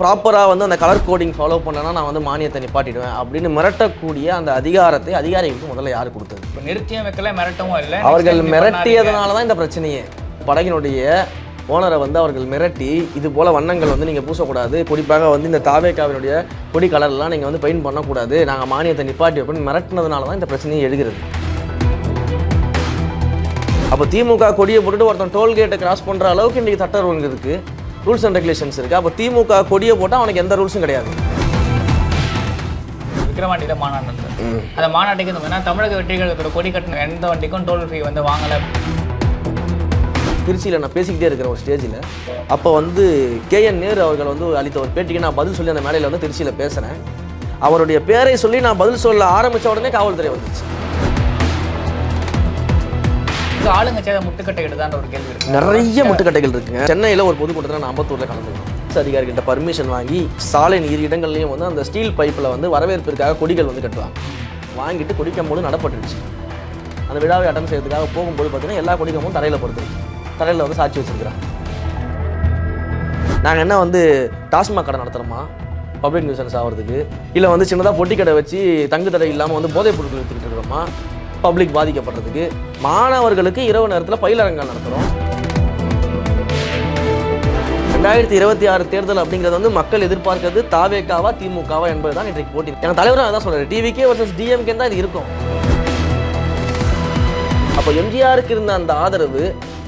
ப்ராப்பராக வந்து அந்த கலர் கோடிங் ஃபாலோ பண்ணனா நான் வந்து மானியத்தை நிப்பாட்டிடுவேன் அப்படின்னு மிரட்டக்கூடிய அந்த அதிகாரத்தை அதிகாரிகளுக்கு முதல்ல யார் கொடுத்தது? இப்போ நிறுத்தியும் வைக்கல மிரட்டவும் இல்லை. அவர்கள் மிரட்டியதுனால தான் இந்த பிரச்சனையே. படகினுடைய ஓனரை வந்து அவர்கள் மிரட்டி இது போல வண்ணங்கள் வந்து நீங்கள் பூசக்கூடாது. குறிப்பாக வந்து இந்த தாவேக்காவினுடைய கொடி கலர்லாம் நீங்கள் வந்து பெயிண்ட் பண்ணக்கூடாது. நாங்கள் மானியத்தை நிப்பாட்டி வைப்போம்னு மிரட்டினதுனால தான் இந்த பிரச்சனையே எழுகிறது. அப்போ திமுக கொடியை போட்டுட்டு ஒருத்தன் டோல்கேட்டை கிராஸ் பண்ணுற அளவுக்கு இன்றைக்கி சட்டம் இருக்குது ரூல்ஸ் அண்ட் ரெகுலேஷன்ஸ் இருக்குது அப்போ திமுக கொடியை போட்டால் அவனுக்கு எந்த ரூல்ஸும் கிடையாது. விக்கிரவாண்டியில மாநாடு நடந்தது. அந்த மாநாட்டுக்கு மாதிரி தமிழக வெற்றிகளுக்கு கொடி கட்டின எந்த வண்டிக்கும் டோல் ஃபீ வந்து வாங்கலை. திருச்சியில் நான் பேசிக்கிட்டே இருக்கிறேன் ஒரு ஸ்டேஜில் அப்போ வந்து கேஎன் நேரு அவர்கள் வந்து அளித்த ஒரு பேட்டிக்கு நான் பதில் சொல்லி அந்த மேடையில் வந்து திருச்சியில் பேசுகிறேன் அவருடைய பேரை சொல்லி நான் பதில் சொல்ல ஆரம்பித்த உடனே காவல்துறை வந்துச்சு. இது ஆளுங்கட்சியாக முட்டுக்கட்டையிடுதான்ற ஒரு கேள்வி இருக்கு. நிறைய முட்டுக்கட்டைகள் இருக்குங்க. சென்னையில் ஒரு பொதுக்கூட்டத்தில் நான் அம்பத்தூரில் கலந்துக்கிறேன் அதிகாரிகிட்ட பர்மிஷன் வாங்கி சாலை நீர் இடங்கள்லையும் வந்து அந்த ஸ்டீல் பைப்பில் வந்து வரவேற்பிற்காக கொடிகள் வந்து கட்டுவாங்க. வாங்கிட்டு கொடிக்கம்போது நடப்பட்டுருச்சு. அந்த விழாவை அட்டன் செய்யறதுக்காக போகும்போது பார்த்தீங்கன்னா எல்லா கொடிக்கமும் தரையில் பொறுத்து தரையில் வந்து சாட்சி வச்சுருக்கிறாங்க. நாங்கள் என்ன வந்து டாஸ்மாக் கடை நடத்துகிறோமா பப்ளிக் நியூசன்ஸ் ஆகிறதுக்கு இல்லை வந்து சின்னதாக பொட்டி கடை வச்சு தங்கு தடை இல்லாமல் வந்து போதைப் பொருட்கள் எடுத்துக்கிட்டு இருக்கிறோமா? பப்ளிக் பாதிக்கப்படுறதுக்கு மாணவர்களுக்கு இரவு நேரத்தில் பயிலரங்கம் நடத்துகிறோம் ரெண்டாயிரத்தி இருபத்தி ஆறு தேர்தல் அப்படிங்கிறது வந்து மக்கள் எதிர்பார்க்கிறது தாவேக்காவா திமுகவா என்பது தான் இன்றைக்கு போட்டி. எங்கள் தலைவரும் அதான் சொல்கிறேன் டிவிக்கே வர்சஸ் டிஎம்கே தான் இது இருக்கும். அப்போ எம்ஜிஆருக்கு இருந்த அந்த ஆதரவு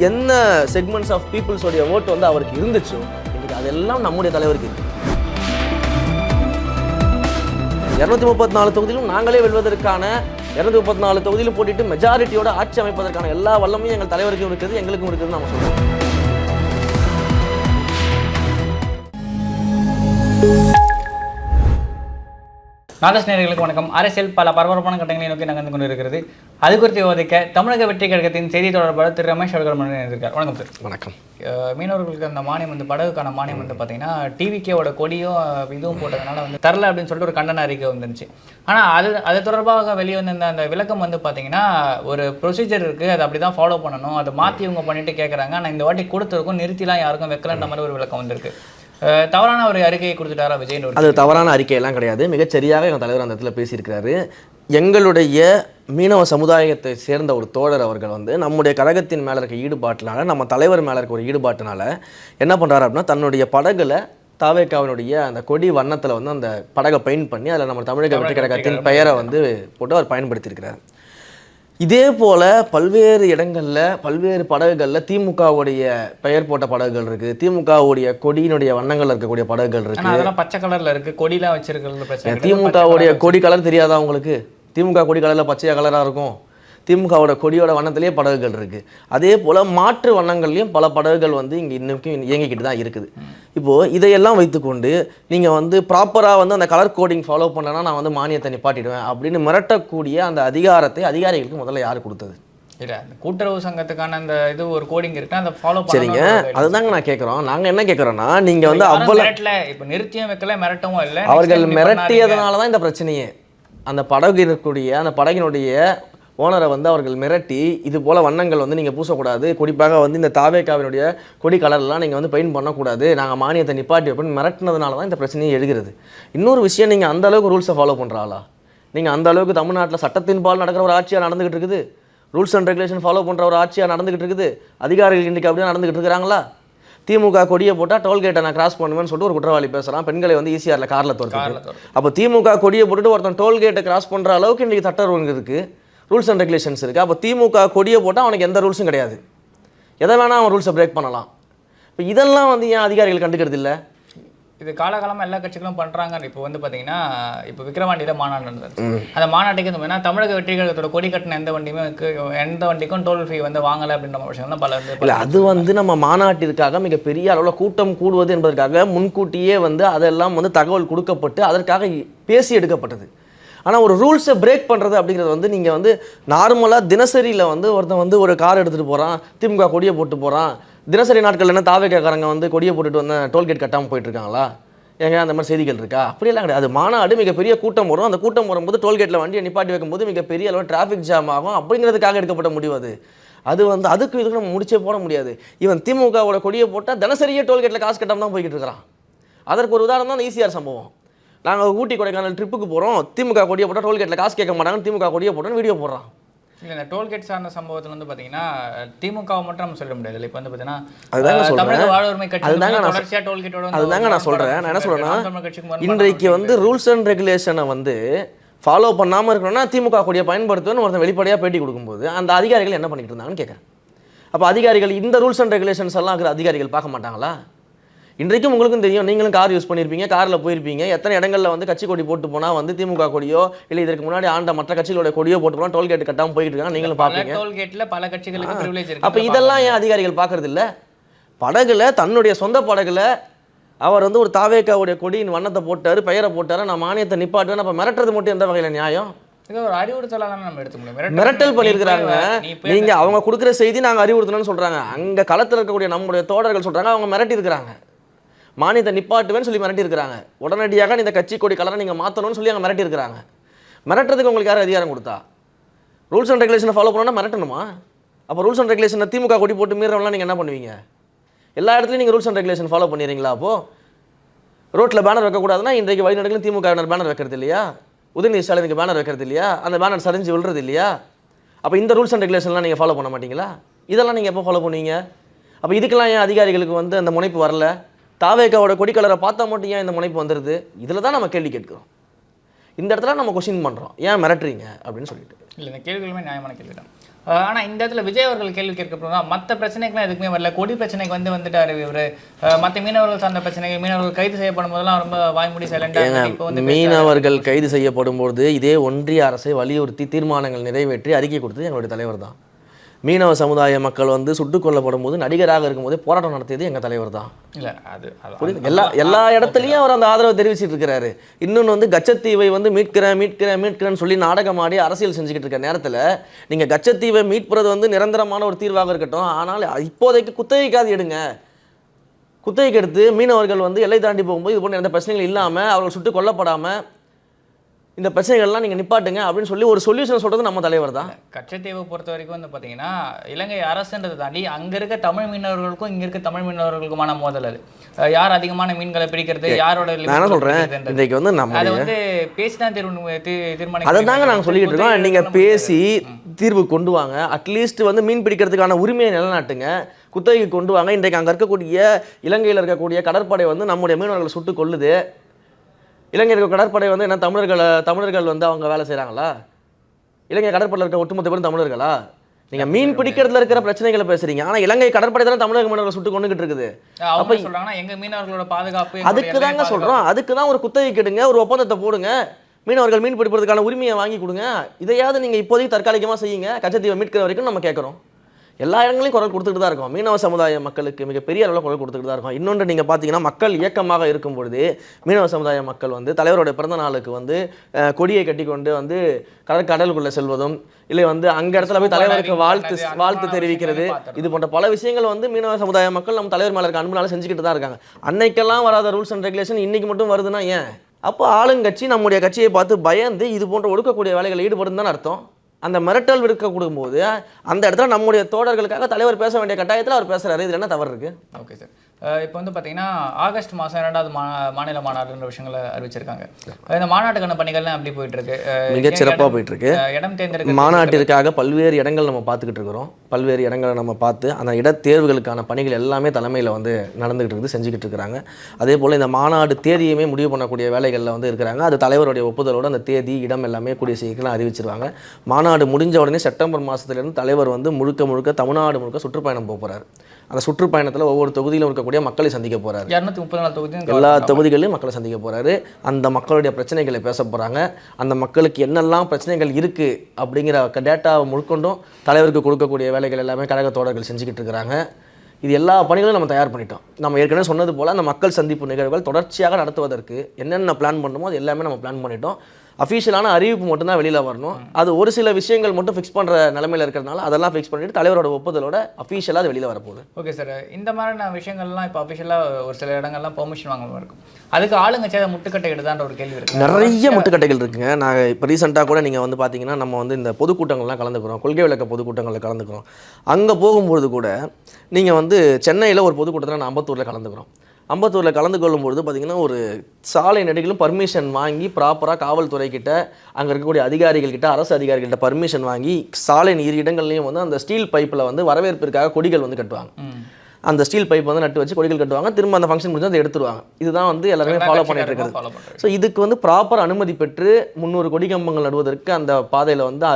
என்ன செக்மெண்ட்ஸ் ஆஃப் பீப்புள்ஸோடைய ஓட்டு வந்து அவருக்கு இருந்துச்சோ இன்னைக்கு அதெல்லாம் நம்முடைய தலைவருக்கு இருக்கு. இரநூத்தி முப்பத்தி நாலு தொகுதியிலும் நாங்களே வெல்வதற்கான இரநூத்தி முப்பத்தி நாலு தொகுதியிலும் போட்டிட்டு மெஜாரிட்டியோட ஆட்சி அமைப்பதற்கான எல்லா வல்லமையும் எங்கள் தலைவருக்கும் இருக்குது எங்களுக்கும் இருக்குது நம்ம சொல்றோம். நாதஸ் நேயர்களுக்கு வணக்கம். அரசியல் பல பரபரப்பான கட்டங்களை நோக்கி நகர்ந்து கொண்டு இருக்கிறது அது குறித்து விவாதிக்க தமிழக வெற்றி கழகத்தின் செய்தி தொடர்பாளர் திரு ரமேஷ் அவர்கள் இருக்கார் வணக்கம் சார் வணக்கம். மீனவர்களுக்கு அந்த மானியம் வந்து படகுக்கான மானியம் வந்து பார்த்தீங்கன்னா டிவிக்கேவோட கொடியும் இதுவும் போட்டதுனால வந்து தரல அப்படின்னு சொல்லிட்டு ஒரு கண்டன அறிக்கை வந்துருச்சு ஆனால் அது அது தொடர்பாக வெளியே வந்த அந்த விளக்கம் வந்து பார்த்தீங்கன்னா ஒரு ப்ரொசீஜர் இருக்குது அதை அப்படி தான் ஃபாலோ பண்ணணும். அதை மாற்றி இவங்க பண்ணிட்டு கேட்குறாங்க ஆனால் இந்த வாட்டி கொடுத்துருக்கும் நிறுத்திலாம் யாருக்கும் வைக்கலன்ற மாதிரி ஒரு விளக்கம் வந்திருக்கு. தவறான ஒரு அறிக்கையை கொடுத்துட்டாரா விஜய்னு ஒரு அது தவறான அறிக்கையெல்லாம் கிடையாது. மிகச்சரியாக எங்கள் தலைவர் அந்த இடத்துல பேசியிருக்கிறாரு. எங்களுடைய மீனவ சமுதாயத்தை சேர்ந்த ஒரு தோழர் அவர்கள் வந்து நம்முடைய கழகத்தின் மேலே இருக்க ஈடுபாட்டினால நம்ம தலைவர் மேலே இருக்க ஒரு ஈடுபாட்டினால என்ன பண்ணுறாரு அப்படின்னா தன்னுடைய படகுல தாவேக்காவினுடைய அந்த கொடி வண்ணத்தில் வந்து அந்த படகை பெயிண்ட் பண்ணி அதில் நம்ம தமிழக வெற்றி கழகத்தின் பெயரை வந்து போட்டு அவர் பயன்படுத்தியிருக்கிறார். இதே போல பல்வேறு இடங்கள்ல பல்வேறு படகுகளில் திமுகவுடைய பெயர் போட்ட படகுகள் இருக்கு. திமுகவுடைய கொடியினுடைய வண்ணங்கள் இருக்கக்கூடிய படகுகள் இருக்கு. ஆனா அதெல்லாம் பச்சை கலர்ல இருக்கு. கொடிலாம் வச்சிருக்கிறது. திமுகவுடைய கொடி கலர் தெரியாதா உங்களுக்கு? திமுக கொடி கலரில் பச்சையா கலராக இருக்கும்? திமுகவோட கொடியோட வண்ணத்திலேயே படகுகள் இருக்கு. அதே போல மாற்று வண்ணங்கள்லையும் பல படகுகள் வந்து இங்கே இன்னைக்கும் இயங்கிக்கிட்டு தான் இருக்குது. இப்போ இதையெல்லாம் வைத்துக்கொண்டு நீங்க வந்து ப்ராப்பரா வந்து அந்த கலர் கோடிங் ஃபாலோ பண்ணனா நான் வந்து மானியத்தை நிப்பாட்டிடுவேன் அப்படின்னு மிரட்டக்கூடிய அந்த அதிகாரத்தை அதிகாரிகளுக்கு முதல்ல யார் கொடுத்தது? இல்ல அந்த கூட்டுறவு சங்கத்துக்கான அந்த இது ஒரு கோடிங் இருக்கு அதை ஃபாலோ சரிங்க. அதுதாங்க நான் கேட்குறோம் நாங்க என்ன கேட்குறோன்னா நீங்க வந்து மிரட்டல. இப்ப நிறுத்தியும் வைக்கல மிரட்டவும் இல்ல. அவர்கள் மிரட்டியதுனால தான் இந்த பிரச்சனையே. அந்த படகு இருக்கக்கூடிய அந்த படகினுடைய ஓனரை வந்து அவர்கள் மிரட்டி இது போல வண்ணங்கள் வந்து நீங்கள் பூசக்கூடாது. குறிப்பாக வந்து இந்த தாவேக்காவினுடைய கொடி கலர்லாம் நீங்கள் வந்து பெயிண்ட் பண்ணக்கூடாது. நாங்கள் மானியத்தை நிப்பாட்டி வைப்போம்னு மிரட்டினதுனால தான் இந்த பிரச்சனையே எழுகிறது. இன்னொரு விஷயம் நீங்கள் அந்த அளவுக்கு ரூல்ஸை ஃபாலோ பண்ணுறாளா நீங்கள் அந்த அளவுக்கு தமிழ்நாட்டில் சட்டத்தின் பால் நடக்கிற ஒரு ஆட்சியாக நடந்துகிட்டு இருக்குது? ரூல்ஸ் அண்ட் ரெகுலேஷன் ஃபாலோ பண்ணுற ஒரு ஆட்சியாக நடந்துகிட்டு இருக்குது? அதிகாரிகள் இன்றைக்கி அப்படியே நடந்துகிட்டு இருக்கிறாங்களா? திமுக கொடியை போட்டால் டோல்கேட்டை நான் கிராஸ் பண்ணுவேன்னு சொல்லிட்டு ஒரு குற்றவாளி பேசுகிறான் பெண்களை வந்து ஈஸியாக காரில் கார்ல துரத்து. அப்போ திமுக கொடியை போட்டுட்டு ஒருத்தன் டோல்கேட்டை கிராஸ் பண்ணுற அளவுக்கு இன்றைக்கி சட்டம் ஒழுங்கு இருக்குது ரூல்ஸ் அண்ட் ரெகுலேஷன்ஸ் இருக்குது அப்போ திமுக கொடியை போட்டால் அவனுக்கு எந்த ரூல்ஸும் கிடையாது. எதை வேணால் அவன் ரூல்ஸை பிரேக் பண்ணலாம். இப்போ இதெல்லாம் வந்து ஏன் அதிகாரிகள் கண்டுக்கிறது இல்லை? இது காலகாலமா எல்லா கட்சிகளும் பண்றாங்க இப்போ வந்து பாத்தீங்கன்னா இப்போ விக்கிரவாண்டியில மாநாடு நடந்தது. அந்த மாநாட்டுக்கு இந்த மாதிரி தமிழக வெற்றி கழகத்தோட கொடி கட்டின எந்த வண்டியுமே எந்த வண்டிக்கும் டோல் ஃபீ வந்து வாங்கல அப்படின்ற விஷயம் தான் பல வந்து இல்லை அது வந்து நம்ம மாநாட்டிற்காக மிகப்பெரிய அளவில் கூட்டம் கூடுவது என்பதற்காக முன்கூட்டியே வந்து அதெல்லாம் வந்து தகவல் கொடுக்கப்பட்டு அதற்காக பேசி எடுக்கப்பட்டது. ஆனால் ஒரு ரூல்ஸை பிரேக் பண்ணுறது அப்படிங்கிறது வந்து நீங்கள் வந்து நார்மலாக தினசரியில் வந்து ஒருத்தன் வந்து ஒரு கார் எடுத்துகிட்டு போகிறான் திமுக கொடியை போட்டு போகிறான் தினசரி நாட்கள் என்ன தாவேக்காரங்க வந்து கொடியை போட்டுட்டு வந்து டோல்கேட் கட்டாமல் போயிட்டு இருக்காங்களா ஏங்க அந்த மாதிரி செய்திகள் இருக்கா? அப்படியெல்லாம் கிடையாது. அது மாநாடு மிகப்பெரிய கூட்டம் வரும். அந்த கூட்டம் வரும்போது டோல்கேட்டில் வண்டியை நிப்பாட்டி வைக்கும்போது மிகப்பெரிய அளவு டிராஃபிக் ஜாம் ஆகும். அப்படிங்கிறதுக்காக எடுக்கப்பட்ட முடிவு அது. அது வந்து அதுக்கு இதுக்கு நம்ம முடிச்சே போட முடியாது. இவன் திமுகவோட கொடியை போட்டால் தினசரியே டோல்கேட்டில் காசு கட்டாமல் தான் போய்கிட்டு இருக்கிறான். அதற்கு ஒரு உதாரணம் தான் ஈசிஆர் சம்பவம். நாங்கள் ஊட்டி கொடைக்கானல் ட்ரிப்புக்கு போகிறோம் திமுக கொடியை போட்டால் டோல்கேட்டில் காசு கேட்க மாட்டாங்க திமுக கொடியை போட்டோன்னு வீடியோ போடுறான். இல்லை இந்த டோல்கேட் சார்ந்த சம்பவத்தில் வந்து பார்த்தீங்கன்னா திமுகவை மட்டும் நம்ம சொல்ல முடியாது. இப்போ வந்து பார்த்தீங்கன்னா. தமிழக வாழ்வுரிமை கட்சி அதுதாங்க நான் டோல்கேட்டோட அதுதாங்க நான் சொல்கிறேன் நான் என்ன சொல்கிறேன்னா இன்றைக்கு வந்து ரூல்ஸ் அண்ட் ரெகுலேஷனை வந்து ஃபாலோ பண்ணாமல் இருக்கணும்னா திமுக கொடியை பயன்படுத்துவேன்னு ஒருத்தன் வெளிப்படையாக பேட்டி கொடுக்கும்போது அந்த அதிகாரிகள் என்ன பண்ணிட்டு இருந்தாங்கன்னு கேட்குறேன் அப்போ அதிகாரிகள் இந்த ரூல்ஸ் அண்ட் ரெகுலேஷன்ஸ் எல்லாம் இருக்கிற அதிகாரிகள் பார்க்க மாட்டாங்களா? இன்றைக்கும் உங்களுக்கும் தெரியும் நீங்களும் கார் யூஸ் பண்ணியிருப்பீங்க காரில் போயிருப்பீங்க. எத்தனை இடங்களில் வந்து கட்சி கொடி போட்டு போனால் வந்து திமுக கொடியோ இல்லை இதற்கு முன்னாடி ஆண்ட மற்ற கட்சிகளோட கொடியோ போட்டு போனால் டோல்கேட் கட்டாமல் போயிட்டு இருக்காங்க நீங்களும் பார்ப்பீங்க. டோல்கேட்ல பல கட்சிகளுக்கு அப்போ இதெல்லாம் ஏன் அதிகாரிகள் பார்க்கறது இல்ல படகுல தன்னுடைய சொந்த படகுல அவர் வந்து ஒரு தாவேக்காவுடைய கொடியின் வண்ணத்தை போட்டாரு பெயரை போட்டாரு நான் மானியத்தை நிப்பாட்டுவேன் அப்போ மிரட்டுறது மட்டும் எந்த வகையில் நியாயம்? மிரட்டல் பண்ணியிருக்கிறாங்க. நீங்க அவங்க கொடுக்குற செய்தி நாங்க அறிவுறுத்தணும்னு சொல்றாங்க. அங்க களத்துல இருக்கக்கூடிய நம்முடைய தோழர்கள் சொல்றாங்க அவங்க மிரட்டி இருக்கிறாங்க மானியத்தை நிப்பாட்டுவேன்னு சொல்லி மிரட்டியிருக்கிறாங்க. உடனடியாக இந்த கட்சி கொடி கலரை நீங்கள் மாற்றணும்னு சொல்லி அவங்க மிரட்டியிருக்கிறாங்க. மிரட்டுறதுக்கு உங்களுக்கு யார் அதிகாரம் கொடுத்தா? ரூல்ஸ் அண்ட் ரெகுலேஷனை ஃபாலோ பண்ணணும்னா மிரட்டணுமா? அப்போ ரூல்ஸ் அண்ட் ரெகுலேஷனை திமுக கொடி போட்டு மீறவங்களாம் நீங்கள் என்ன பண்ணுவீங்க? எல்லா இடத்துலையும் நீங்கள் ரூல்ஸ் அண்ட் ரெகுலேஷன் ஃபாலோ பண்ணிடுறீங்களா அப்போது ரோட்டில் பேனர் வைக்கக்கூடாதுன்னா இன்றைக்கு வழிநடக்கிலும் திமுக பேனர் வைக்கிறது இல்லையா? உதயநிதி ஸ்டாலினுக்கு பேனர் வைக்கிறது இல்லையா? அந்த பேனர் சரிஞ்சு விழுறது இல்லையா? அப்போ இந்த ரூல்ஸ் அண்ட் ரெகுலேஷன்லாம் நீங்கள் ஃபாலோ பண்ண மாட்டீங்களா? இதெல்லாம் நீங்கள் எப்போ ஃபாலோ பண்ணுவீங்க? அப்போ இதுக்கெல்லாம் ஏன் அதிகாரிகளுக்கு வந்து அந்த முனைப்பு வரல? தாவேக்காவோட கொடி கலரை பார்த்தா மட்டும் ஏன் இந்த முனைப்பு வந்துடுது இதில் தான் நம்ம கேள்வி கேட்கிறோம். இந்த இடத்துல நம்ம கொஸ்டின் பண்ணுறோம் ஏன் மிரட்டுறீங்க? அப்படின்னு சொல்லிட்டு. இல்ல இந்த கேள்விகளுமே நியாயமான கேள்வி தான் அஹ் ஆனா இந்த இடத்துல விஜய் அவர்கள் கேள்வி கேட்கப்படுறா மற்ற பிரச்சனைக்குலாம் எதுக்குமே வரல. கொடி பிரச்சனைக்கு வந்து வந்துட்டாரு இவரு. மத்த மீனவர்கள் சார்ந்த பிரச்சனைகள் மீனவர்கள் கைது செய்யப்படும் போதெல்லாம் ரொம்ப வாய்மூடி சைலண்டா இப்போ வந்து மீனவர்கள் கைது செய்யப்படும் பொழுது இதே ஒன்றிய அரசை வலியுறுத்தி தீர்மானங்கள் நிறைவேற்றி அறிக்கை கொடுத்தது எங்களுடைய தலைவர் தான். மீனவ சமுதாய மக்கள் வந்து சுட்டுக் கொல்லப்படும் போது நடிகராக இருக்கும்போதே போராட்டம் நடத்தியது எங்கள் தலைவர் தான். இல்ல அது புரியுது? எல்லா எல்லா இடத்துலையும் அவர் அந்த ஆதரவை தெரிவிச்சிட்டு இருக்கிறாரு. இன்னொன்று வந்து கச்சத்தீவை வந்து மீட்கிறேன் மீட்கிறேன் மீட்கிறேன்னு சொல்லி நாடகம் ஆடி அரசியல் செஞ்சுக்கிட்டு இருக்க நேரத்தில் நீங்கள் கச்சத்தீவை மீட்பது வந்து நிரந்தரமான ஒரு தீர்வாக இருக்கட்டும். ஆனால் இப்போதைக்கு குத்தகைக்காது எடுங்க. குத்தகைக்கு எடுத்து மீனவர்கள் வந்து எல்லை தாண்டி போகும்போது இது போன்ற எந்த பிரச்சனைகள் இல்லாமல் அவர்கள் சுட்டு கொல்லப்படாமல் இந்த பிரச்சனைகள்லாம் நீங்கள் நிப்பாட்டுங்க அப்படின்னு சொல்லி ஒரு சொல்யூஷன் சொல்கிறது நம்ம தலைவர் தான். கச்சத்தீவை பொறுத்த வரைக்கும் வந்து பார்த்தீங்கன்னா இலங்கை அரசுன்றதை தாண்டி அங்க இருக்க தமிழ் மீனவர்களுக்கும் இங்க இருக்க தமிழ் மீனவர்களுக்குமான மோதல் அது. யார் அதிகமான மீன்களை பிடிக்கிறது யாரோட நான் சொல்கிறேன். இன்றைக்கு வந்து நம்ம அதை வந்து பேசிதான் தீர்வு தீ- தீர்மானிக்க அதை தாங்க. நாங்கள் சொல்லிக்கிட்டு இருக்கோம். நீங்கள். பேசி தீர்வு கொண்டு வாங்க. அட்லீஸ்ட் வந்து மீன் பிடிக்கிறதுக்கான உரிமையை நிலநாட்டுங்க. குத்தகைக்கு கொண்டு வாங்க. இன்றைக்கு அங்கே இருக்கக்கூடிய இலங்கையில் இருக்கக்கூடிய கடற்படை வந்து நம்முடைய மீனவர்களை சுட்டு கொல்லுது. இலங்கையில் இருக்க கடற்படை வந்து என்ன தமிழர்களை தமிழர்கள் வந்து அவங்க வேலை செய்கிறாங்களா இலங்கை கடற்படையில் இருக்க ஒட்டுமொத்த பேரும் தமிழர்களா? நீங்கள் மீன் பிடிக்கிறதுல இருக்கிற பிரச்சனைகளை பேசுறீங்க. ஆனால் இலங்கை கடற்படை தானே தமிழக மீனவர்களை சுட்டு கொண்டுகிட்டு இருக்குது. சொல்றாங்கன்னா எங்க மீனவர்களோட பாதுகாப்பு அதுக்கு தாங்க. சொல்கிறோம் அதுக்கு தான் ஒரு குத்தகை கெடுங்க ஒரு ஒப்பந்தத்தை போடுங்க. மீனவர்கள் மீன் பிடிப்பதற்கான உரிமையை வாங்கி கொடுங்க. இதையாவது நீங்கள் இப்போதைக்கு தற்காலிகமாக செய்யுங்க. கச்சத்தீவை மீட்கிற வரைக்கும் நம்ம கேட்குறோம் எல்லா இடங்களையும் குரல் கொடுத்துட்டு தான் இருக்கோம். மீனவ சமுதாய மக்களுக்கு மிகப்பெரிய அளவில் குரல் கொடுத்துட்டு தான் இருக்கோம். இன்னொன்று நீங்கள் பார்த்தீங்கன்னா மக்கள் இயக்கமாக இருக்கும் பொழுது மீனவ சமுதாய மக்கள் வந்து தலைவருடைய பிறந்த நாளுக்கு வந்து கொடியை கட்டி கொண்டு வந்து கடல் கடலுக்குள்ளே செல்வதும் இல்லை வந்து அங்க இடத்துல போய் தலைவருக்கு வாழ்த்து வாழ்த்து தெரிவிக்கிறது. இது போன்ற பல விஷயங்கள் வந்து மீனவ சமுதாய மக்கள் நம்ம தலைவர் மேல இருக்க அன்புனால செஞ்சுக்கிட்டு தான் இருக்காங்க. அன்னைக்கெல்லாம் வராத ரூல்ஸ் அண்ட் ரெகுலேஷன் இன்னைக்கு மட்டும் வருதுன்னா ஏன்? அப்போ ஆளுங்கட்சி நம்முடைய கட்சியை பார்த்து பயந்து இது போன்ற ஒடுக்கக்கூடிய வேலைகள் ஈடுபடும் தான் அர்த்தம்? அந்த மிரட்டல் விடுக்க கொடுக்கும்போது அந்த இடத்துல நம்முடைய தோழர்களுக்காக தலைவர் பேச வேண்டிய கட்டாயத்தில் அவர் பேசுகிறாரு இதில் என்ன தவறு இருக்குது ஓகே சார் இப்போ வந்து பார்த்தீங்கன்னா ஆகஸ்ட் மாதம் இரண்டாவது மா மாநில மாநாடுன்ற விஷயங்களை அறிவிச்சிருக்காங்க. இந்த மாநாட்டுக்கான பணிகள்லாம் எப்படி போயிட்டு இருக்கு அஹ் மிகச் இடம் சிறப்பா போயிட்டு இருக்கு. அஹ் இடம் தேர்ந்தெடுக்க மாநாட்டிற்காக பல்வேறு இடங்கள் நம்ம பார்த்துக்கிட்டு இருக்கிறோம். பல்வேறு இடங்களை நம்ம பார்த்து அந்த இடத்தேர்வுகளுக்கான பணிகள் எல்லாமே தலைமையில் வந்து நடந்துகிட்டு இருக்குது செஞ்சுக்கிட்டு இருக்கிறாங்க. அதே போல் இந்த மாநாடு தேதியுமே முடிவு பண்ணக்கூடிய வேலைகளில் வந்து இருக்கிறாங்க. அது தலைவருடைய ஒப்புதலோடு அந்த தேதி இடம் எல்லாமே கூடிய சீக்கிரம் அறிவிச்சிருவாங்க. மாநாடு முடிஞ்ச உடனே செப்டம்பர் மாதத்துலேருந்து தலைவர் வந்து முழுக்க முழுக்க தமிழ்நாடு முழுக்க சுற்றுப்பயணம் போக போகிறார் அந்த சுற்றுப்பயணத்தில் ஒவ்வொரு தொகுதியிலும் இருக்கக்கூடிய மக்களை சந்திக்க போகிறார் இரநூத்தி முப்பது நாள் தொகுதியும் எல்லா தொகுதிகளிலும் மக்களை சந்திக்க போறாரு. அந்த மக்களுடைய பிரச்சனைகளை பேச போறாங்க. அந்த மக்களுக்கு என்னெல்லாம் பிரச்சனைகள் இருக்கு அப்படிங்கிற டேட்டாவை முழுக்கொண்டும் தலைவருக்கு கொடுக்கக்கூடிய வேலைகள் எல்லாமே கழக தோழர்கள் செஞ்சுக்கிட்டு இருக்கிறாங்க. இது எல்லா பணிகளும் நம்ம தயார் பண்ணிட்டோம். நம்ம ஏற்கனவே சொன்னது போல் அந்த மக்கள் சந்திப்பு நிகழ்வுகள் தொடர்ச்சியாக நடத்துவதற்கு என்னென்ன பிளான் பண்ணணுமோ அது எல்லாமே நம்ம பிளான் பண்ணிட்டோம். அஃபீஷியலான அறிவிப்பு மட்டும்தான் வெளியில் வரணும். அது ஒரு சில விஷயங்கள் மட்டும் ஃபிக்ஸ் பண்ணுற நிலமையில இருக்கிறதுனால அதெல்லாம் ஃபிக்ஸ் பண்ணிட்டு தலைவரோட ஒப்புதலோட அஃபீஷியலாக அது வெளியில் வரப்போகுது. ஓகே சார் இந்த மாதிரியான விஷயங்கள்லாம் இப்போ அஃபிஷியலாக ஒரு சில இடங்கள்லாம் பெர்மிஷன் வாங்காம இருக்கும். அதுக்கு ஆளுங்க சேத முட்டுக்கட்டை இடுதான்ற ஒரு கேள்வி இருக்கு. நிறைய முட்டுக்கட்டைகள் இருக்குங்க. நான் இப்போ ரீசெண்டாக கூட நீங்கள் வந்து பார்த்தீங்கன்னா நம்ம வந்து இந்த பொதுக்கூட்டங்கள்லாம் கலந்துக்கிறோம். கொள்கை விளக்க பொதுக்கூட்டங்களில் கலந்துக்கிறோம். அங்கே போகும்பொழுது கூட நீங்கள் வந்து சென்னையில் ஒரு பொதுக்கூட்டத்தில் நான் அம்பத்தூரில் கலந்துக்கிறோம். அம்பத்தூரில் கலந்து கொள்ளும்பொழுது பார்த்தீங்கன்னா ஒரு சாலை நெடுகிலும் பர்மிஷன் வாங்கி ப்ராப்பராக காவல்துறை கிட்ட அங்கே இருக்கக்கூடிய அதிகாரிகள் கிட்ட அரசு அதிகாரிகள்கிட்ட பர்மிஷன் வாங்கி சாலை இரு இடங்கள்லையும் வந்து அந்த ஸ்டீல் பைப்பில் வந்து வரவேற்பிற்காக கொடிகள் வந்து கட்டுவாங்க. அந்த ஸ்டீல் பைப் வந்து நட்டு வச்சு கொடிகள் கட்டுவாங்க. திரும்ப அந்த ஃபங்க்ஷன் முடிஞ்சு அதை எடுத்துருவாங்க. இதுதான் வந்து எல்லாருமே ஃபாலோ பண்ணிட்டு இருக்கிறது. ஸோ இதுக்கு வந்து ப்ராப்பர் அனுமதி பெற்று முந்நூறு கொடி கம்பங்கள் நடுவதற்கு அந்த பாதையில் வந்து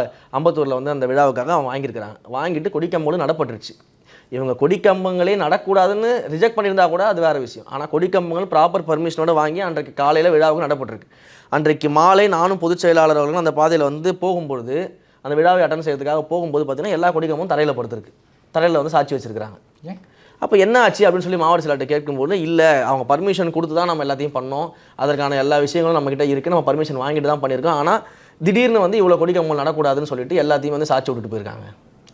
அம்பத்தூரில் வந்து அந்த விழாவுக்காக அவன் வாங்கியிருக்கிறாங்க. வாங்கிட்டு கொடி கம்பங்களும் நடப்பட்டுருச்சு இவங்க கொடி கம்பங்களே நடக்கூடாதுன்னு ரிஜெக்ட் பண்ணியிருந்தா கூட அது வேறு விஷயம். ஆனால் கொடி கம்பங்கள் ப்ராப்பர் பர்மிஷனோட வாங்கி அன்றைக்கு காலையில் விழாவுக்கு நடப்பட்டிருக்கு. அன்றைக்கு மாலை நானும் பொதுச் செயலாளர் அவர்களும் அந்த பாதையில் வந்து போகும்பொழுது அந்த விழாவை அட்டன் செய்யறதுக்காக போகும்போது பார்த்தீங்கன்னா எல்லா கொடி கம்பமும் தரையில் படுத்திருக்கு. தரையில் வந்து சாட்சி வச்சிருக்கிறாங்க. ஏன் அப்போ என்ன ஆச்சு அப்படின்னு சொல்லி மாவட்ட செயலாளர்கிட்ட கேட்கும்போது இல்லை அவங்க பர்மிஷன் கொடுத்து தான் நம்ம எல்லாத்தையும் பண்ணோம். அதற்கான எல்லா விஷயங்களும் நம்மக்கிட்ட இருக்குது நம்ம பர்மிஷன் வாங்கிட்டு தான் பண்ணியிருக்கோம். ஆனால் திடீர்னு வந்து இவ்வளோ கொடி கம்பல் நடக்கூடாதுன்னு சொல்லிட்டு எல்லாத்தையும் வந்து சாட்சி விட்டுட்டு போயிருக்காங்க.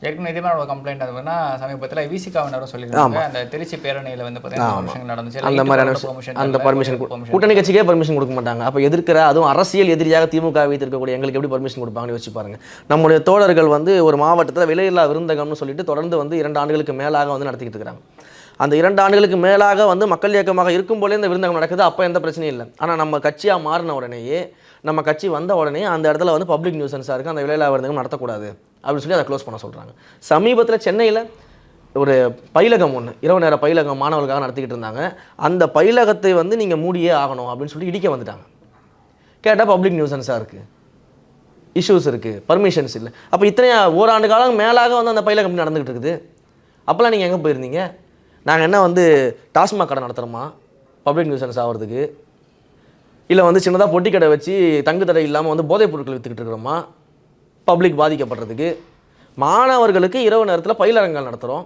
ஏற்கனவே இதே மாதிரி கம்ப்ளைண்ட் அது வந்து சமீபத்தில் விசிகாவினரும் சொல்லியிருந்தாங்க. அந்த திருச்சி பேரணியில் வந்து பார்த்தீங்கன்னா நடந்துச்சு. அந்த மாதிரியான அந்த பர்மிஷன் கூட்டணி கட்சிக்கே பர்மிஷன் கொடுக்க மாட்டாங்க. அப்போ எதிர்க்கிற அதுவும் அரசியல் எதிரியாக திமுக வைத்திருக்கக்கூடிய எங்களுக்கு எப்படி பர்மிஷன் கொடுப்பாங்கன்னு யோசிச்சு பாருங்க. நம்முடைய தோழர்கள் வந்து ஒரு மாவட்டத்தில் விலையில்லா விருந்தகம்னு சொல்லிட்டு தொடர்ந்து வந்து இரண்டு ஆண்டுகளுக்கு மேலாக வந்து நடத்திக்கிட்டு இருக்கிறாங்க அந்த இரண்டு ஆண்டுகளுக்கு மேலாக வந்து மக்கள் இயக்கமாக இருக்கும் போலே இந்த விருந்தகம் நடக்குது. அப்போ எந்த பிரச்சனையும் இல்லை. ஆனால் நம்ம கட்சியாக மாறின உடனேயே நம்ம கட்சி வந்த உடனே அந்த இடத்துல வந்து பப்ளிக் நியூசன்ஸாக இருக்குது அந்த விலையில்லா விருந்தகம் நடத்தக்கூடாது. அப்படின்னு சொல்லி அதை க்ளோஸ் பண்ண சொல்கிறாங்க சமீபத்தில் சென்னையில் ஒரு பயிலகம் ஒன்று இரவு நேர பயிலகம் மாணவர்களுக்காக நடத்திக்கிட்டு இருந்தாங்க. அந்த பயிலகத்தை வந்து நீங்கள் மூடியே ஆகணும் அப்படின்னு சொல்லி இடிக்க வந்துட்டாங்க. கேட்டால் பப்ளிக் நியூசன்ஸாக இருக்குது இஷ்யூஸ் இருக்குது பர்மிஷன்ஸ் இல்லை. அப்போ இத்தனை ஓராண்டு காலம் மேலாக வந்து அந்த பயிலகம் நடந்துகிட்டு இருக்குது. அப்போல்லாம் நீங்கள் எங்கே போயிருந்தீங்க? நாங்கள் என்ன வந்து டாஸ்மாக் கடை நடத்துகிறோமா பப்ளிக் நியூசன்ஸ் ஆகிறதுக்கு இல்லை வந்து சின்னதாக பொட்டி கடை வச்சு தங்கு தடை இல்லாமல் வந்து போதைப் பொருட்கள் விற்றுக்கிட்டு இருக்கிறோமா? பப்ளிக் பாதிக்கப்படுறதுக்கு மாணவர்களுக்கு இரவு நேரத்தில் பயிலரங்கள் நடத்துகிறோம்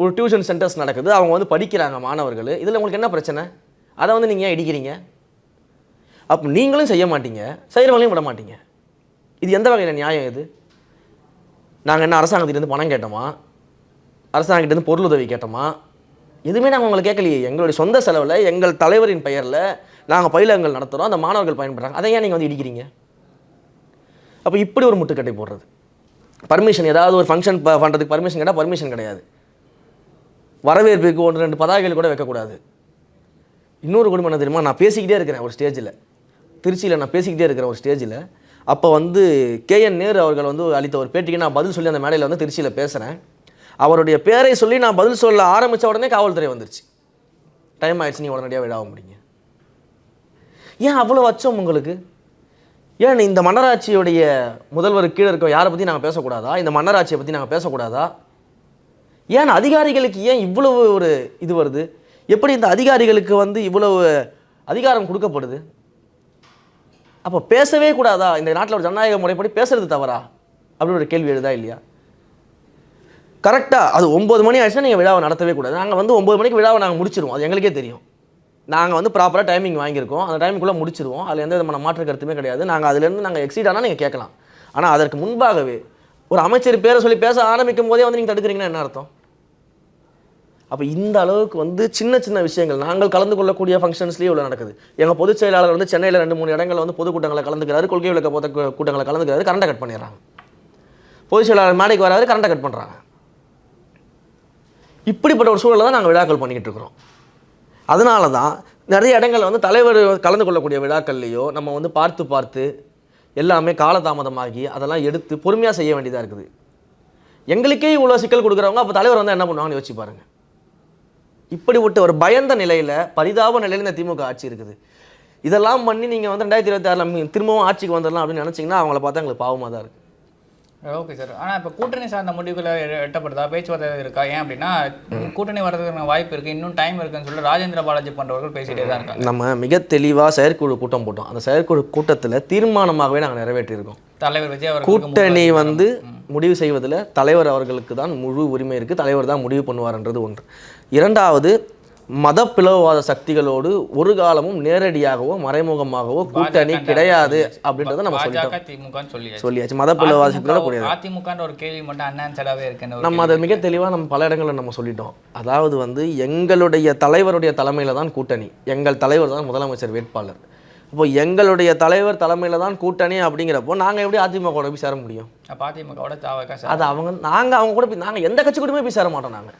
ஒரு டியூஷன் சென்டர்ஸ் நடக்குது. அவங்க வந்து படிக்கிறாங்க மாணவர்கள். இதில் உங்களுக்கு என்ன பிரச்சனை? அதை வந்து நீங்கள் ஏன் இடிக்கிறீங்க? அப்போ நீங்களும் செய்ய மாட்டீங்க. செய்கிறவங்களையும் விட மாட்டீங்க. இது எந்த வகையில் நியாயம் இது? நாங்கள் என்ன அரசாங்கத்திலேருந்து பணம் கேட்டோமா? அரசாங்கத்திலேருந்து பொருள் உதவி கேட்டோமா? எதுவுமே நாங்கள் உங்களை கேட்கலையே. எங்களுடைய சொந்த செலவில் எங்கள் தலைவரின் பெயரில் நாங்கள் பயிலகங்கள் நடத்துகிறோம் அந்த மாணவர்கள் பயன்படுறாங்க. அதை ஏன் நீங்கள் வந்து இடிக்கிறீங்க? அப்போ இப்படி ஒரு முட்டுக்கட்டை போடுறது. பர்மிஷன் ஏதாவது ஒரு ஃபங்க்ஷன் பண்ணுறதுக்கு பர்மிஷன் கேட்டால் பர்மிஷன் கிடையாது. வரவேற்புக்கு ஒன்று ரெண்டு பதாகைகள் கூட வைக்கக்கூடாது. இன்னொரு குடும்பம் என்ன தெரியுமா? நான் பேசிக்கிட்டே இருக்கிறேன் ஒரு ஸ்டேஜில் திருச்சியில் நான் பேசிக்கிட்டே இருக்கிறேன் ஒரு ஸ்டேஜில் அப்போ வந்து கேஎன் நேரு அவர்கள் வந்து அளித்த ஒரு பேட்டிக்கு நான் பதில் சொல்லி அந்த மேடையில் வந்து திருச்சியில் பேசுகிறேன் அவருடைய பேரை சொல்லி நான் பதில் சொல்ல ஆரம்பித்த உடனே காவல்துறை வந்துருச்சு. டைம் ஆயிடுச்சு நீ உடனடியாக விடாம முடியுங்க ஏன் அவ்வளோ வச்சோம் உங்களுக்கு? ஏன் இந்த மன்னராட்சியுடைய முதல்வர் கீழே இருக்க யாரை பற்றி நாங்கள் பேசக்கூடாதா? இந்த மன்னராட்சியை பற்றி நாங்கள் பேசக்கூடாதா? ஏன் அதிகாரிகளுக்கு ஏன் இவ்வளவு ஒரு இது வருது? எப்படி இந்த அதிகாரிகளுக்கு வந்து இவ்வளவு அதிகாரம் கொடுக்கப்படுது? அப்போ பேசவே கூடாதா? இந்த நாட்டில் ஒரு ஜனநாயக முறைப்படி பேசுறது தவறா? அப்படின்னு ஒரு கேள்வி எழுதா இல்லையா? கரெக்டாக அது ஒம்பது மணி ஆச்சுன்னா நீங்கள் விழாவை நடத்தவே கூடாது. நாங்கள் வந்து ஒம்பது மணிக்கு விழாவை நாங்கள் முடிச்சிருவோம். அது எங்களுக்கே தெரியும். நாங்கள் வந்து ப்ராப்பராக டைமிங் வாங்கியிருக்கோம். அந்த டைமுக்குள்ளே முடிச்சிருவோம். அதில் எந்த விதமான மாற்று கருத்துமே கிடையாது. நாங்கள் அதுலேருந்து நாங்கள் எக்ஸீட் ஆனால் நீங்கள் கேட்கலாம். ஆனால் அதற்கு முன்பாகவே ஒரு அமைச்சர் பேரை சொல்லி பேச ஆரம்பிக்கும் போதே வந்து நீங்கள் தடுக்கிறீங்கன்னா என்ன அர்த்தம்? அப்போ இந்த அளவுக்கு வந்து சின்ன சின்ன விஷயங்கள் நாங்கள் கலந்து கொள்ளக்கூடிய ஃபங்க்ஷன்ஸ்லேயே இவ்வளோ நடக்குது. எங்கள் பொதுச் செயலாளர் வந்து சென்னையில் ரெண்டு மூணு இடங்களில் வந்து பொதுக்கூட்டங்களை கலந்துக்கிறாரு கொள்கை விளக்க பொது கூட்டங்களை கலந்துக்கிறாரு கரண்டை கட் பண்ணிடுறாங்க. பொதுச் செயலாளர் மேடைக்கு வராது கரண்டை கட் பண்ணுறாங்க இப்படிப்பட்ட ஒரு சூழலை தான் நாங்கள் விழாக்கள் பண்ணிக்கிட்டு இருக்கிறோம். அதனால தான் நிறைய இடங்களில் வந்து தலைவர் கலந்து கொள்ளக்கூடிய விழாக்கள்லேயோ நம்ம வந்து பார்த்து பார்த்து எல்லாமே காலதாமதமாகி அதெல்லாம் எடுத்து பொறுமையாக செய்ய வேண்டியதாக இருக்குது. எங்களுக்கே இவ்வளோ சிக்கல் கொடுக்குறவங்க அப்போ தலைவர் வந்து என்ன பண்ணுவாங்கன்னு யோசிச்சு பாருங்கள் இப்படிப்பட்ட ஒரு பயந்த நிலையில் பரிதாப நிலையில் இந்த திமுக ஆட்சி இருக்குது. இதெல்லாம் பண்ணி நீங்கள் வந்து ரெண்டாயிரத்தி இருபத்தி ஆறில் திரும்பவும் ஆட்சிக்கு வந்துடலாம் அப்படின்னு நினச்சிங்கன்னா அவங்கள பார்த்தா எங்களுக்கு பாவமாக தான் இருக்குது ஓகே சார். ஆனால் இப்போ கூட்டணி சார்ந்த முடிவுகளை எட்டப்படுதா? பேச்சுவார்த்தை இருக்கா? ஏன் அப்படின்னா கூட்டணி வர்றதுக்கான வாய்ப்பு இருக்குது இன்னும் டைம் இருக்குன்னு சொல்லி ராஜேந்திர பாலாஜி போன்றவர்கள் பேசிட்டே தான் இருக்காங்க. நம்ம மிக தெளிவாக செயற்குழு கூட்டம் போட்டோம். அந்த செயற்குழு கூட்டத்தில் தீர்மானமாகவே நாங்கள் நிறைவேற்றியிருக்கோம். தலைவர் விஜய் அவர்கள் கூட்டணி வந்து முடிவு செய்வதில் தலைவர் அவர்களுக்கு தான் முழு உரிமை இருக்குது தலைவர் தான் முடிவு பண்ணுவார்ன்றது ஒன்று. இரண்டாவது மத பிளவுவாத சக்திகளோடு ஒரு காலமும் நேரடியாகவோ மறைமுகமாகவோ கூட்டணி கிடையாது அப்படின்றத நம்ம சொல்லிட்டோம். திமுகன்னு சொல்லியாச்சு. மத பிளவுவாத சக்திகளோட கூடியது. அதிமுகன்ற ஒரு கேள்வி மட்டும் அன்ஆன்சர்டாவே இருக்குன்னு ஒரு நம்ம அதை மிக தெளிவாக நம்ம பல இடங்களில் நம்ம சொல்லிட்டோம். அதாவது வந்து எங்களுடைய தலைவருடைய தலைமையில் தான் கூட்டணி. எங்கள் தலைவர் தான் முதலமைச்சர் வேட்பாளர். அப்போ எங்களுடைய தலைவர் தலைமையில் தான் கூட்டணி அப்படிங்கிறப்போ நாங்கள் எப்படி அதிமுக கூட போய் சேர முடியும்? அதிமுகவோட அது அவங்க நாங்கள் அவங்க கூட போய் நாங்கள் எந்த கட்சி கூடயுமே போய் சேர மாட்டோம் நாங்கள்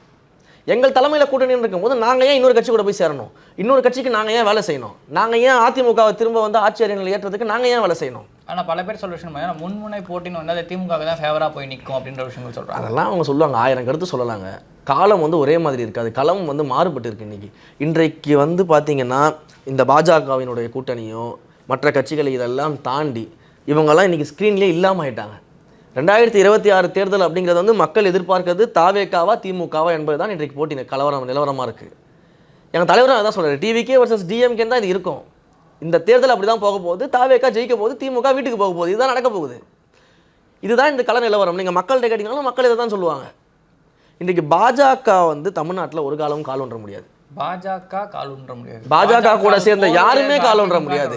எங்கள் தலைமையில் கூட்டணி இருக்கும்போது நாங்கள் ஏன் இன்னொரு கட்சி கூட போய் சேரணும்? இன்னொரு கட்சிக்கு நாங்கள் ஏன் வேலை செய்யணும்? நாங்கள் ஏன் அதிமுகவை திரும்ப வந்து ஆட்சி அரியணையில் ஏற்றதுக்கு நாங்கள் ஏன் வேலை செய்யணும்? ஆனா பல பேர் சொல்ற விஷயம் பார்த்தீங்கன்னா, முன்முனை போட்டின்னு வந்து அது திமுக தான் ஃபேவரா போய் நிற்கும் அப்படின்ற விஷயங்கள் சொல்றாங்க. அதெல்லாம் அவங்க சொல்லுவாங்க. ஆயிரம் கருத்து சொல்லலாங்க. காலம் வந்து ஒரே மாதிரி இருக்காது களம் வந்து மாறுபட்டு இருக்கு இன்னைக்கு. இன்றைக்கு வந்து பார்த்தீங்கன்னா இந்த பாஜகவினுடைய கூட்டணியோ மற்ற கட்சிகளை இதெல்லாம் தாண்டி இவங்கெல்லாம் இன்னைக்கு ஸ்க்ரீன்லேயே இல்லாமல் ஆயிட்டாங்க. ரெண்டாயிரத்தி இருபத்தி ஆறு தேர்தல் அப்படிங்கிறது வந்து மக்கள் எதிர்பார்க்கிறது தாவேக்காவா திமுகவா என்பது தான் இன்றைக்கு போட்டி கலவரம் நிலவரமாக இருக்குது எங்கள் தலைவரும் அதான் சொல்கிறார் டிவிக்கே வர்சஸ் டிஎம்கே தான் இது இருக்கும். இந்த தேர்தல் அப்படி தான் போக போகுது தாவேக்கா ஜெயிக்க போகுது திமுக வீட்டுக்கு போக போகுது இதுதான் நடக்க போகுது. இதுதான் இந்த கல நிலவரம். நீங்கள் மக்கள்கிட்ட கேட்டிங்கனாலும் மக்கள் இதை தான் சொல்லுவாங்க. இன்றைக்கு பாஜக வந்து தமிழ்நாட்டில் ஒரு காலமும் கால் ஒன்ற முடியாது. பாஜக கால் ஊன்ற முடியாது. பாஜக கூட சேர்ந்த யாருமே கால் ஒன்ற அதிமுக முடியாது.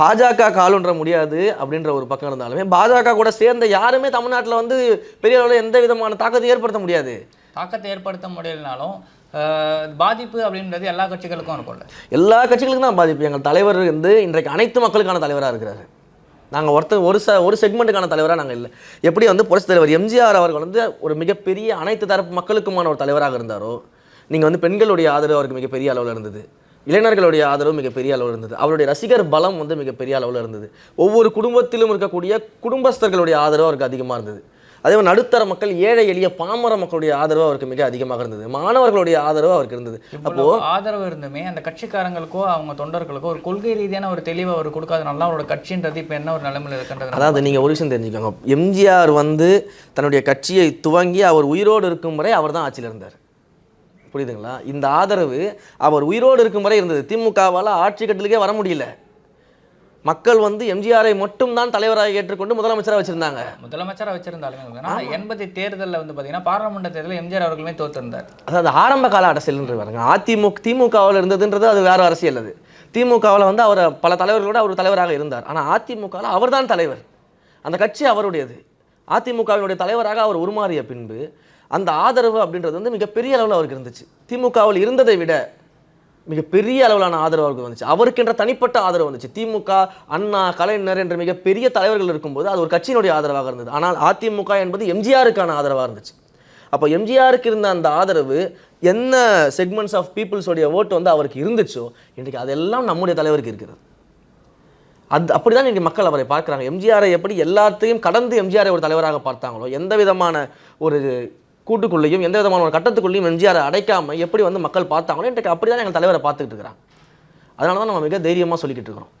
பாஜக கால் ஒன்ற முடியாது அப்படின்ற ஒரு பக்கம் இருந்தாலுமே பாஜக கூட சேர்ந்த யாருமே தமிழ்நாட்டில் வந்து பெரிய அளவில் எந்த விதமான தாக்கத்தை ஏற்படுத்த முடியாது. தாக்கத்தை ஏற்படுத்த முடியலனாலும் பாதிப்பு அப்படின்றது எல்லா கட்சிகளுக்கும் இருக்கும்ல எல்லா கட்சிகளுக்கும் தான் பாதிப்பு. எங்கள் தலைவர் வந்து இன்றைக்கு அனைத்து மக்களுக்கான தலைவராக இருக்கிறாரு. நாங்கள் ஒருத்தர் ஒரு ச ஒரு செக்மெண்ட்டுக்கான தலைவராக நாங்கள் இல்லை. எப்படி வந்து புரட்சி தலைவர் எம்ஜிஆர் அவர்கள் வந்து ஒரு மிகப்பெரிய அனைத்து தரப்பு மக்களுக்குமான ஒரு தலைவராக இருந்தாரோ நீங்கள் வந்து பெண்களுடைய ஆதரவு அவருக்கு மிகப்பெரிய அளவில் இருந்தது. இளைஞர்களுடைய ஆதரவு மிகப்பெரிய அளவில் இருந்தது. அவருடைய ரசிகர் பலம் வந்து மிகப்பெரிய அளவில் இருந்தது. ஒவ்வொரு குடும்பத்திலும் இருக்கக்கூடிய குடும்பஸ்தர்களுடைய ஆதரவு அவருக்கு அதிகமாக இருந்தது. அதே மாதிரி நடுத்தர மக்கள் ஏழை எளிய பாமர மக்களுடைய ஆதரவு அவருக்கு மிக அதிகமாக இருந்தது. மாணவர்களுடைய ஆதரவு அவருக்கு இருந்தது. இவ்வளவு ஆதரவு இருந்துமே அந்த கட்சிக்காரங்களுக்கோ அவங்க தொண்டர்களுக்கோ ஒரு கொள்கை ரீதியான ஒரு தெளிவை அவர் கொடுக்காதனால தான் அவரோட கட்சின்றது இப்போ என்ன ஒரு நிலைமையில இருக்குன்றது அதாவது நீங்கள் ஒரு விஷயம் தெரிஞ்சுக்கோங்க. எம்ஜிஆர் வந்து தன்னுடைய கட்சியை துவங்கி அவர் உயிரோடு இருக்கும் வரை அவர் தான் ஆட்சியில் இருந்தார். புரியுதுங்களா? இந்த ஆதரவு அவர் உயிரோடு இருக்கும் வரை இருந்தது. திமுகவால் ஆட்சி கட்டலுக்கே வர முடியல. மக்கள் வந்து எம்ஜிஆரை மட்டும் தான் தலைவராக ஏற்றுக்கொண்டு முதலமைச்சராக வச்சிருந்தாங்க. முதலமைச்சரா வச்சிருந்தாலுமே எண்பத்தி தேர்தலில் வந்து பார்த்தீங்கன்னா பாராளுமன்ற தேர்தலில் எம்ஜிஆர் அவர்களுமே தோத்திருந்தார். அதாவது ஆரம்ப கால அரசியல்ன்ற பாருங்க. அதிமுக திமுகவில் இருந்ததுன்றது அது வேற அரசியல் அது. திமுகவில் வந்து அவர் பல தலைவர்களோட அவர் தலைவராக இருந்தார். ஆனால் அதிமுகவில் அவர் தான் தலைவர். அந்த கட்சி அவருடையது. அதிமுகவினுடைய தலைவராக அவர் உருமாறிய பின்பு அந்த ஆதரவு அப்படின்றது வந்து மிகப்பெரிய அளவில் அவருக்கு இருந்துச்சு. திமுகவில் இருந்ததை விட மிகப்பெரிய அளவிலான ஆதரவு அவருக்கு வந்துச்சு. அவருக்கென்ற தனிப்பட்ட ஆதரவு வந்துச்சு. திமுக அண்ணா கலைஞர் என்ற மிகப்பெரிய தலைவர்கள் இருக்கும்போது அது ஒரு கட்சியினுடைய ஆதரவாக இருந்தது. ஆனால் அதிமுக என்பது எம்ஜிஆருக்கான ஆதரவாக இருந்துச்சு. அப்போ எம்ஜிஆருக்கு இருந்த அந்த ஆதரவு என்ன செக்மெண்ட்ஸ் ஆஃப் பீப்புள்ஸோடைய ஓட்டு வந்து அவருக்கு இருந்துச்சோ இன்றைக்கு அதெல்லாம் நம்முடைய தலைவருக்கு இருக்கிறது. அது அப்படி தான் இன்றைக்கி மக்கள் அவரை பார்க்குறாங்க. எம்ஜிஆரை எப்படி எல்லாத்தையும் கடந்து எம்ஜிஆரை ஒரு தலைவராக பார்த்தாங்களோ எந்த விதமான ஒரு கூட்டுக்குள்ளேயும் எந்த விதமான ஒரு கட்டத்துக்குள்ளேயும் எம்ஜிஆரை அடைக்காம எப்படி வந்து மக்கள் பார்த்தாங்களோ இன்றைக்கு அப்படி தான் எங்கள் தலைவரை பார்த்துக்கிட்டு இருக்கிறாங்க. அதனால தான் நம்ம மிக தைரியமாக சொல்லிக்கிட்டு இருக்கிறோம்.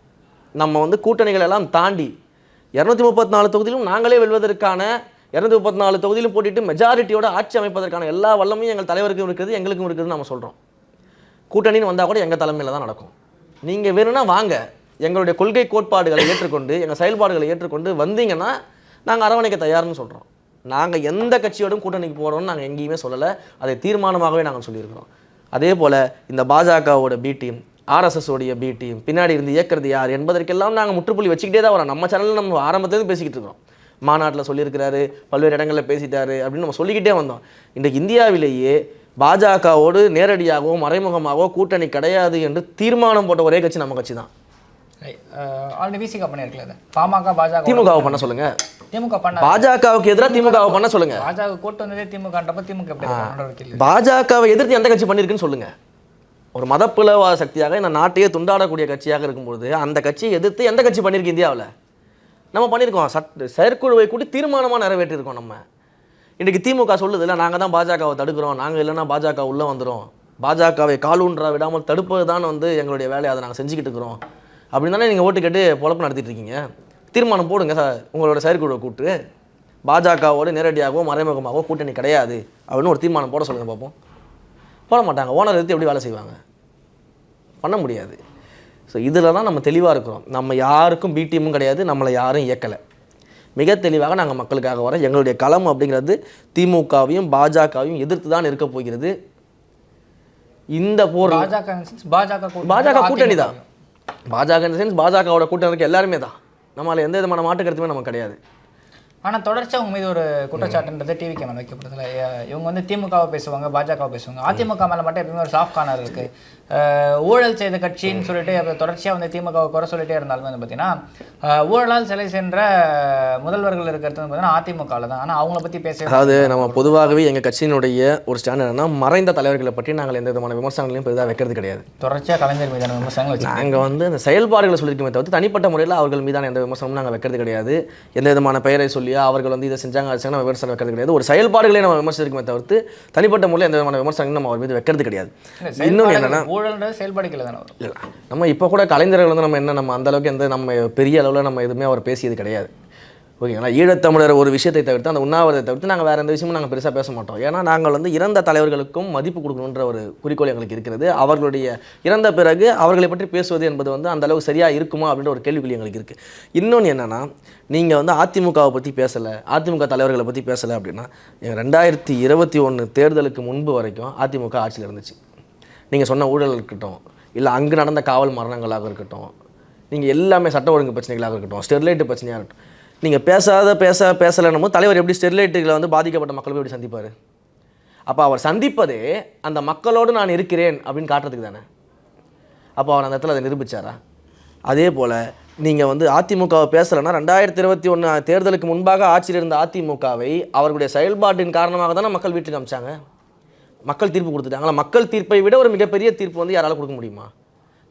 நம்ம வந்து கூட்டணிகள் எல்லாம் தாண்டி இரநூத்தி முப்பத்தி நாலு தொகுதியிலும் நாங்களே வெல்வதற்கான இரநூத்தி முப்பத்தி நாலு தொகுதியிலும் போட்டிட்டு மெஜாரிட்டியோட ஆட்சி அமைப்பதற்கான எல்லா வல்லமையும் எங்கள் தலைவருக்கும் இருக்குது எங்களுக்கும் இருக்குதுன்னு நம்ம சொல்கிறோம் கூட்டணின்னு வந்தால் கூட எங்கள் தலைமையில் தான் நடக்கும். நீங்கள் வேணும்னா வாங்க. எங்களுடைய கொள்கை கோட்பாடுகளை ஏற்றுக்கொண்டு எங்கள் செயல்பாடுகளை ஏற்றுக்கொண்டு வந்தீங்கன்னா நாங்கள் அரவணைக்க தயார்னு சொல்கிறோம் நாங்கள் எந்த கட்சியோடும் கூட்டணிக்கு போகிறோம்னு நாங்கள் எங்கேயுமே சொல்லலை. அதை தீர்மானமாகவே நாங்கள் சொல்லியிருக்கிறோம். அதே போல் இந்த பாஜகவோட பி டீம் ஆர்எஸ்எஸ் உடைய பி டீம் பின்னாடி இருந்து இயக்கிறது யார் என்பதற்கெல்லாம் நாங்கள் முற்றுப்புள்ளி வச்சுக்கிட்டே தான் வரோம். நம்ம சேனலில் நம்ம ஆரம்பத்துலேருந்து பேசிக்கிட்டு இருக்கோம். மாநாட்டில் சொல்லியிருக்கிறாரு பல்வேறு இடங்களில் பேசிட்டாரு அப்படின்னு நம்ம சொல்லிக்கிட்டே வந்தோம். இன்றைக்கு இந்தியாவிலேயே பாஜகவோடு நேரடியாகவோ மறைமுகமாகவோ கூட்டணி கிடையாது என்று தீர்மானம் போட்ட ஒரே கட்சி நம்ம கட்சி தான். ஆல்ரெடி விசிகா பண்ணியிருக்கல அது பாமக பாஜக திமுகவை பண்ண சொல்லுங்க. திமுக பண்ண பாஜகவுக்கு எதிராக திமுகவை பண்ண சொல்லுங்க. பாஜக கூட்டு வந்ததே திமுகன்றப்ப திமுக எப்படி பாஜகவை எதிர்த்து எந்த கட்சி பண்ணியிருக்குன்னு சொல்லுங்க. ஒரு மதப்பிளவாத சக்தியாக இந்த நாட்டையே துண்டாடக்கூடிய கட்சியாக இருக்கும்பொழுது அந்த கட்சியை எதிர்த்து எந்த கட்சி பண்ணியிருக்கு இந்தியாவில்? நம்ம பண்ணியிருக்கோம். சட் செயற்குழுவை கூட்டி தீர்மானமாக நிறைவேற்றியிருக்கோம் நம்ம. இன்றைக்கி திமுக சொல்லுது இல்லை நாங்கள் தான் பாஜகவை தடுக்கிறோம். நாங்கள் இல்லைன்னா பாஜக உள்ளே வந்துடும் பாஜகவை காலூன்றா விடாமல் தடுப்பது தான் வந்து எங்களுடைய வேலையை அதை நாங்கள் செஞ்சுக்கிட்டு இருக்கிறோம். அப்படின்னு தானே நீங்கள் ஓட்டு கேட்டு பொழப்பு நடத்திட்டு இருக்கீங்க தீர்மானம் போடுங்க சார். உங்களோட செயற்குழுவை கூப்பிட்டு பாஜகவோடு நேரடியாகவோ மறைமுகமாகவோ கூட்டணி கிடையாது அப்படின்னு ஒரு தீர்மானம் போட சொல்லுங்கள் பார்ப்போம் போட மாட்டாங்க. ஓனர் எடுத்து எப்படி வேலை செய்வாங்க? பண்ண முடியாது. ஸோ இதில் தான் நம்ம தெளிவாக இருக்கிறோம். நம்ம யாருக்கும் பி டீமும் கிடையாது. நம்மளை யாரும் இயக்கலை. மிக தெளிவாக நாங்கள் மக்களுக்காக வர எங்களுடைய களம் அப்படிங்கிறது திமுகவையும் பாஜகவையும் எதிர்த்து தான் இருக்க போகிறது. இந்த போர் பாஜக பாஜக கூட்டணி தான். பாஜக இந்த சென்ஸ் பாஜகவோட கூட்டம் இருக்க எல்லாருமே தான். நம்மளால் எந்த விதமான மாற்று கருத்துமே நமக்கு கிடையாது. ஆனால் தொடர்ச்சியாக அவங்க மீது ஒரு குற்றச்சாட்டுன்றது டிவி கேமரா வைக்கப்படுதுல இவங்க வந்து திமுகவை பேசுவாங்க பாஜகவை பேசுவாங்க. அதிமுக மேல மட்டும் எப்பயுமே ஒரு சாஃப்ட் கார்னர் இருக்கு. ஊழல் செய்த கட்சின்னு சொல்லிட்டு அப்ப தொடர்ச்சியா வந்து திமுக குறை சொல்லிட்டே இருந்தாலும் வந்து பார்த்தீங்கன்னா ஊழலால் சிலை சென்ற முதல்வர்கள் இருக்கிறது வந்து பார்த்தீங்கன்னா அதிமுகவில் தான். ஆனால் அவங்கள பற்றி பேச அதாவது நம்ம பொதுவாகவே எங்கள் கட்சியினுடைய ஒரு ஸ்டாண்ட் என்னன்னா மறைந்த தலைவர்களை பற்றி நாங்கள் எந்த விதமான விமர்சனங்களையும் பெரிதாக வைக்கிறது கிடையாது. தொடர்ச்சியாக கலைஞர் மீதான விமர்சனங்கள் நாங்கள் வந்து அந்த செயல்பாடுகளை சொல்லியிருக்கோமே தவிர்த்து தனிப்பட்ட முறையில் அவர்கள் மீதான எந்த விமர்சனமும் நாங்கள் வைக்கிறது கிடையாது. எந்த விதமான பெயரை சொல்லி அவர்கள் வந்து இதை செஞ்சாங்க அது நம்ம விமர்சனம் வைக்கிறது கிடையாது. ஒரு செயல்பாடுகளை நம்ம விமர்சிச்சிருக்கோமே தவிர்த்து தனிப்பட்ட முறையில் எந்த விதமான விமர்சனங்களும் நம்ம அவர் மீது வைக்கிறது கிடையாது. இன்னொன்று என்னன்னா ஊழல்ன்றது செயல்பாடுகள் தானே வரும். நம்ம இப்போ கூட கலைஞர்கள் வந்து நம்ம என்ன நம்ம அந்த அளவுக்கு எந்த நம்ம பெரிய அளவில் நம்ம எதுவுமே அவர் பேசியது கிடையாது. ஓகேங்களா ஈழத்தமிழர் ஒரு விஷயத்தை தவிர்த்து அந்த உண்ணாவிரதை தவிர்த்து நாங்கள் வேறு எந்த விஷயமும் நாங்கள் பெருசாக பேச மாட்டோம். ஏன்னா நாங்கள் வந்து இறந்த தலைவர்களுக்கும் மதிப்பு கொடுக்கணுன்ற ஒரு குறிக்கோள் எங்களுக்கு இருக்கிறது. அவர்களுடைய இறந்த பிறகு அவர்களை பற்றி பேசுவது என்பது வந்து அந்த அளவுக்கு சரியாக இருக்குமா அப்படின்ற ஒரு கேள்விக்குறி எங்களுக்கு இருக்குது இன்னொன்று என்னென்னா நீங்கள் வந்து அதிமுகவை பற்றி பேசலை அதிமுக தலைவர்களை பற்றி பேசலை அப்படின்னா எங்கள் ரெண்டாயிரத்தி இருபத்தி ஒன்று தேர்தலுக்கு முன்பு வரைக்கும் அதிமுக ஆட்சியில் இருந்துச்சு. நீங்கள் சொன்ன ஊழல் இருக்கட்டும் இல்லை அங்கு நடந்த காவல் மரணங்களாக இருக்கட்டும் நீங்கள் எல்லாமே சட்ட ஒழுங்கு பிரச்சனைகளாக இருக்கட்டும் ஸ்டெர்லைட்டு பிரச்சனையாக இருக்கட்டும் நீங்கள் பேசாத பேச பேசலைன்னும் போது தலைவர் எப்படி ஸ்டெர்லைட்டுகளை வந்து பாதிக்கப்பட்ட மக்கள் எப்படி சந்திப்பார்? அப்போ அவர் சந்திப்பதே அந்த மக்களோடு நான் இருக்கிறேன் அப்படின்னு காட்டுறதுக்கு தானே? அப்போ அவர் அந்த இடத்துல அதை நிரூபிச்சாரா? அதே போல் நீங்கள் வந்து அதிமுகவை பேசலைன்னா ரெண்டாயிரத்தி இருபத்தி ஒன்று தேர்தலுக்கு முன்பாக ஆட்சியில் இருந்த அதிமுகவை அவர்களுடைய செயல்பாட்டின் காரணமாக தானே மக்கள் வீட்டுக்கு அமிச்சாங்க? மக்கள் தீர்ப்பு கொடுத்துட்டாங்களா மக்கள் தீர்ப்பை விட ஒரு மிகப்பெரிய தீர்ப்பு வந்து யாரால் கொடுக்க முடியுமா?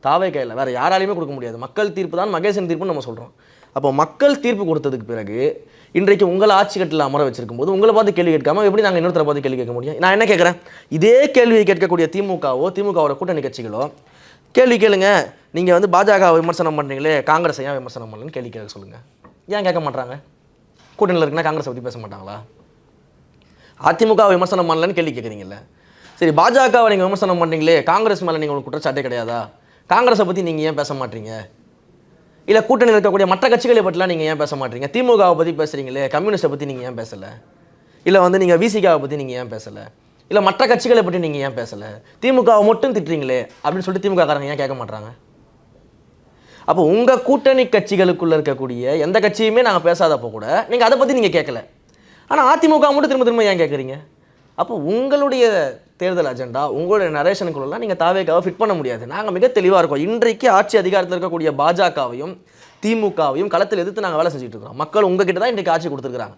தாவே கையில். வேறு யாராலையுமே கொடுக்க முடியாது. மக்கள் தீர்ப்பு தான் மகேசன் தீர்ப்புன்னு நம்ம சொல்கிறோம் அப்போ மக்கள் தீர்ப்பு கொடுத்ததுக்கு பிறகு இன்றைக்கு உங்களை ஆட்சி கட்டில் அமர வச்சிருக்கும் போது உங்களை பார்த்து கேள்வி கேட்காம எப்படி நாங்கள் இன்னொருத்தரை பார்த்து கேள்வி கேட்க முடியும்? நான் என்ன கேட்குறேன்? இதே கேள்வியை கேட்கக்கூடிய திமுகவோ திமுகவோட கூட்டணி கட்சிகளோ கேள்வி கேளுங்க. நீங்கள் வந்து பாஜக விமர்சனம் பண்ணுறீங்களே காங்கிரஸ் ஏன் விமர்சனம் பண்ணலன்னு கேள்வி கேட்க சொல்லுங்கள் ஏன் கேட்க மாட்டாங்க கூட்டணியில் இருக்குன்னா காங்கிரஸை பற்றி பேச மாட்டாங்களா? அதிமுக விமர்சனம் பண்ணலன்னு கேள்வி கேட்குறீங்கல்ல. சரி பாஜகவை நீங்கள் விமர்சனம் பண்ணுறீங்களே காங்கிரஸ் மேலே நீங்கள் உங்களுக்கு குற்றச்சாட்டே கிடையாதா? காங்கிரஸை பற்றி நீங்கள் ஏன் பேச மாட்டீங்க? இல்லை கூட்டணியில் இருக்கக்கூடிய மற்ற கட்சிகளை பற்றிலாம் நீங்கள் ஏன் பேச மாட்டீங்க? திமுகவை பற்றி பேசுகிறீங்களே கம்யூனிஸ்ட்டை பற்றி நீங்கள் ஏன் பேசலை? இல்லை வந்து நீங்கள் விசிகாவை பற்றி நீங்கள் ஏன் பேசலை? இல்லை மற்ற கட்சிகளை பற்றி நீங்கள் ஏன் பேசலை? திமுகவை மட்டும் திட்டுறீங்களே அப்படின்னு சொல்லிட்டு திமுக காரங்க ஏன் கேட்க மாட்றாங்க? அப்போ உங்கள் கூட்டணி கட்சிகளுக்குள்ளே இருக்கக்கூடிய எந்த கட்சியுமே நாங்கள் பேசாதப்போ கூட நீங்கள் அதை பற்றி நீங்கள் கேட்கல. ஆனால் அதிமுக மட்டும் திரும்ப திரும்ப ஏன் கேட்குறீங்க? அப்போ உங்களுடைய தேர்தல் அஜெண்டா உங்களுடைய நரேஷனுக்குள்ளலாம் நீங்கள் தாவேக்காவை ஃபிட் பண்ண முடியாது. நாங்கள் மிக தெளிவாக இருக்கோம். இன்றைக்கு ஆட்சி அதிகாரத்தில் இருக்கக்கூடிய பாஜகவையும் திமுகவையும் களத்தில் எதிர்த்து நாங்கள் வேலை செஞ்சுட்டு இருக்கிறோம். மக்கள் உங்ககிட்ட தான் இன்றைக்கு ஆட்சி கொடுத்துருக்குறாங்க.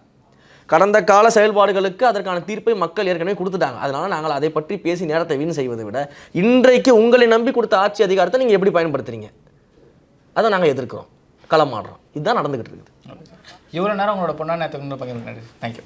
கடந்த கால செயல்பாடுகளுக்கு அதற்கான தீர்ப்பை மக்கள் ஏற்கனவே கொடுத்துட்டாங்க. அதனால் நாங்கள் அதை பற்றி பேசி நேரத்தை வீண் செய்வதை விட இன்றைக்கு உங்களை நம்பி கொடுத்த ஆட்சி அதிகாரத்தை நீங்கள் எப்படி பயன்படுத்துறீங்க? அதை நாங்கள் எதிர்க்கிறோம். களமாடுறோம். இதுதான் நடந்துகிட்டு இருக்குது. இவ்வளோ நேரம் உங்களோட பொண்ணா நேரத்துக்கு பகிர்ந்து தேங்க்யூ